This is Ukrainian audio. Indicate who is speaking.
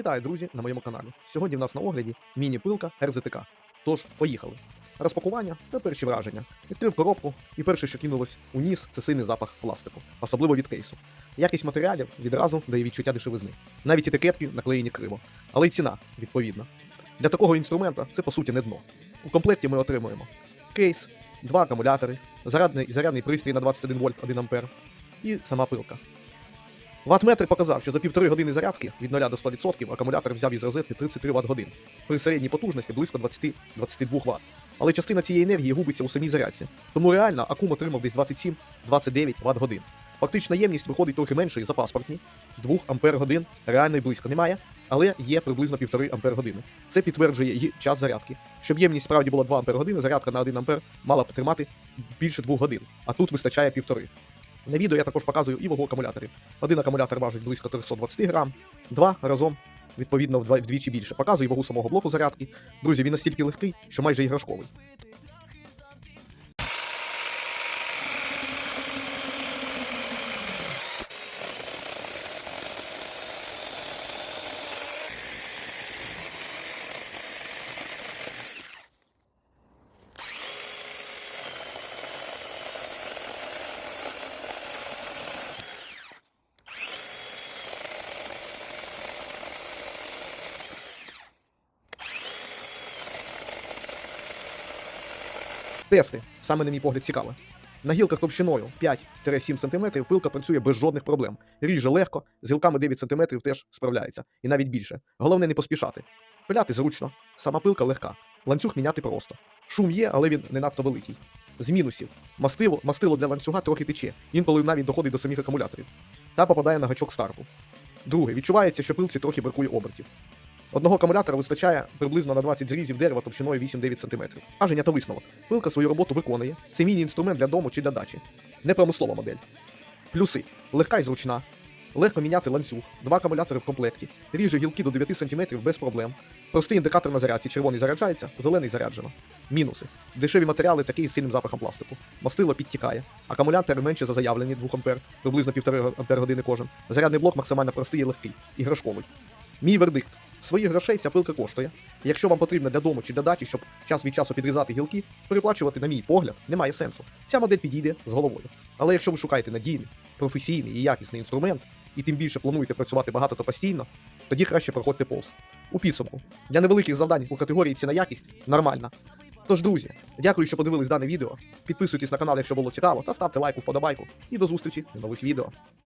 Speaker 1: Вітаю, друзі, на моєму каналі. Сьогодні в нас на огляді міні-пилка РЗТК. Тож, поїхали. Розпакування та перші враження. Відкрив коробку, і перше, що кинулось у ніс, це сильний запах пластику, особливо від кейсу. Якість матеріалів відразу дає відчуття дешевизни. Навіть етикетки наклеєні криво, але й ціна відповідна. Для такого інструмента це по суті не дно. У комплекті ми отримуємо кейс, два акумулятори, зарядний, зарядний пристрій на 21 вольт 1 ампер і сама пилка. Ваттметр показав, що за півтори години зарядки від 0 до 100% акумулятор взяв із розетки 33 Вт годин, при середній потужності близько 20-22 Вт. Але частина цієї енергії губиться у самій зарядці, тому реально акум отримав десь 27-29 Вт годин. Фактична ємність виходить трохи меншою за паспортні, 2 Ампер годин реально близько немає, але є приблизно 1,5 Ампер години. Це підтверджує її час зарядки. Щоб ємність справді була 2 Ампер години, зарядка на 1 Ампер мала б тримати більше 2 годин, а тут вистачає 1,5. На відео я також показую і вагу акумуляторів. Один акумулятор важить близько 320 грам, два разом, відповідно, вдвічі більше. Показую вагу самого блоку зарядки. Друзі, він настільки легкий, що майже іграшковий. Тести, саме на мій погляд, цікаве. На гілках товщиною 5-7 см пилка працює без жодних проблем. Ріже легко, з гілками 9 см теж справляється, і навіть більше. Головне не поспішати. Пиляти зручно, сама пилка легка, ланцюг міняти просто. Шум є, але він не надто великий. З мінусів. Мастило, мастило для ланцюга трохи тече, інколи навіть доходить до самих акумуляторів. Та попадає на гачок старту. Друге, відчувається, що пилці трохи бракує обертів. Одного акумулятора вистачає приблизно на 20 зрізів дерева товщиною 8-9 см. Аження та висновок. Пилка свою роботу виконує. Це міні-інструмент для дому чи для дачі. Не промислова модель. Плюси: легка і зручна. Легко міняти ланцюг, два акумулятори в комплекті, ріже гілки до 9 см без проблем. Простий індикатор на зарядці, червоний заряджається, зелений заряджено. Мінуси. Дешеві матеріали такі з сильним запахом пластику. Мастило підтікає. Акумулятори менше за заявлені 2 А, приблизно 1,5 ампер години кожен. Зарядний блок максимально простий і легкий, іграшковий. Мій вердикт. Своїх грошей ця пилка коштує. Якщо вам потрібно для дому чи для дачі, щоб час від часу підрізати гілки, переплачувати, на мій погляд, немає сенсу. Ця модель підійде з головою. Але якщо ви шукаєте надійний, професійний і якісний інструмент, і тим більше плануєте працювати багато та постійно, тоді краще проходьте повз. У підсумку, для невеликих завдань у категорії ціна якість нормальна. Тож, друзі, дякую, що подивились дане відео. Підписуйтесь на канал, якщо було цікаво, та ставте лайк у вподобайку. І до зустрічі в нових відео.